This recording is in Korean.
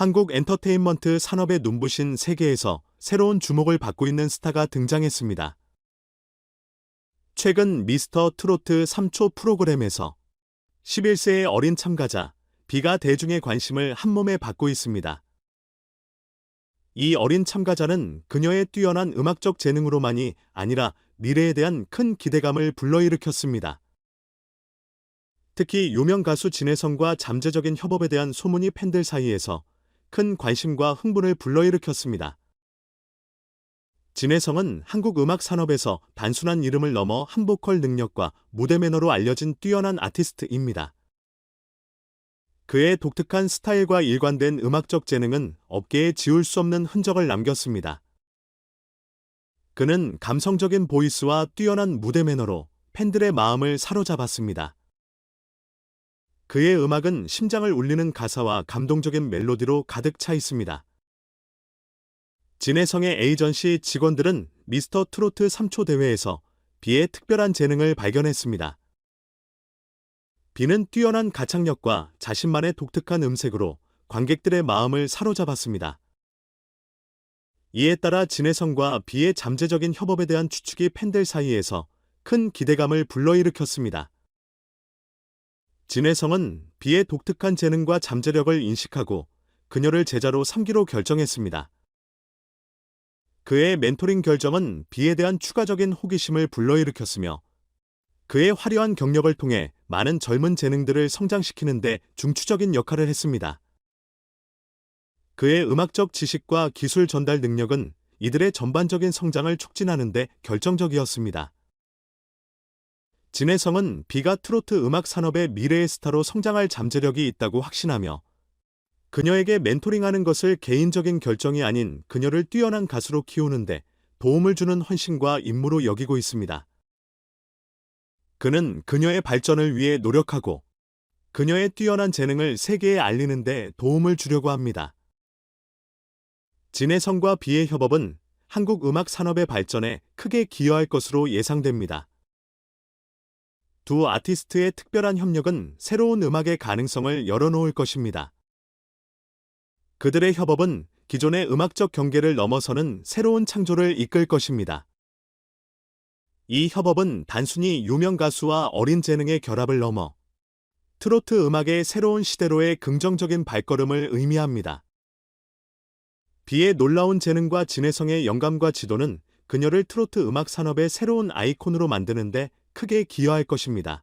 한국 엔터테인먼트 산업의 눈부신 세계에서 새로운 주목을 받고 있는 스타가 등장했습니다. 최근 미스터 트로트 3초 프로그램에서 11세의 어린 참가자 비가 대중의 관심을 한몸에 받고 있습니다. 이 어린 참가자는 그녀의 뛰어난 음악적 재능으로만이 아니라 미래에 대한 큰 기대감을 불러일으켰습니다. 특히 유명 가수 진혜성과 잠재적인 협업에 대한 소문이 팬들 사이에서 큰 관심과 흥분을 불러일으켰습니다. 진혜성은 한국 음악 산업에서 단순한 이름을 넘어 한보컬 능력과 무대 매너로 알려진 뛰어난 아티스트입니다. 그의 독특한 스타일과 일관된 음악적 재능은 업계에 지울 수 없는 흔적을 남겼습니다. 그는 감성적인 보이스와 뛰어난 무대 매너로 팬들의 마음을 사로잡았습니다. 그의 음악은 심장을 울리는 가사와 감동적인 멜로디로 가득 차 있습니다. 진혜성의 에이전시 직원들은 미스터 트로트 3초 대회에서 비의 특별한 재능을 발견했습니다. 비는 뛰어난 가창력과 자신만의 독특한 음색으로 관객들의 마음을 사로잡았습니다. 이에 따라 진혜성과 비의 잠재적인 협업에 대한 추측이 팬들 사이에서 큰 기대감을 불러일으켰습니다. 진혜성은 비의 독특한 재능과 잠재력을 인식하고 그녀를 제자로 삼기로 결정했습니다. 그의 멘토링 결정은 비에 대한 추가적인 호기심을 불러일으켰으며 그의 화려한 경력을 통해 많은 젊은 재능들을 성장시키는데 중추적인 역할을 했습니다. 그의 음악적 지식과 기술 전달 능력은 이들의 전반적인 성장을 촉진하는 데 결정적이었습니다. 진혜성은 비가 트로트 음악 산업의 미래의 스타로 성장할 잠재력이 있다고 확신하며 그녀에게 멘토링하는 것을 개인적인 결정이 아닌 그녀를 뛰어난 가수로 키우는데 도움을 주는 헌신과 임무로 여기고 있습니다. 그는 그녀의 발전을 위해 노력하고 그녀의 뛰어난 재능을 세계에 알리는데 도움을 주려고 합니다. 진혜성과 비의 협업은 한국 음악 산업의 발전에 크게 기여할 것으로 예상됩니다. 두 아티스트의 특별한 협력은 새로운 음악의 가능성을 열어놓을 것입니다. 그들의 협업은 기존의 음악적 경계를 넘어서는 새로운 창조를 이끌 것입니다. 이 협업은 단순히 유명 가수와 어린 재능의 결합을 넘어 트로트 음악의 새로운 시대로의 긍정적인 발걸음을 의미합니다. 비의 놀라운 재능과 진혜성의 영감과 지도는 그녀를 트로트 음악 산업의 새로운 아이콘으로 만드는데 크게 기여할 것입니다.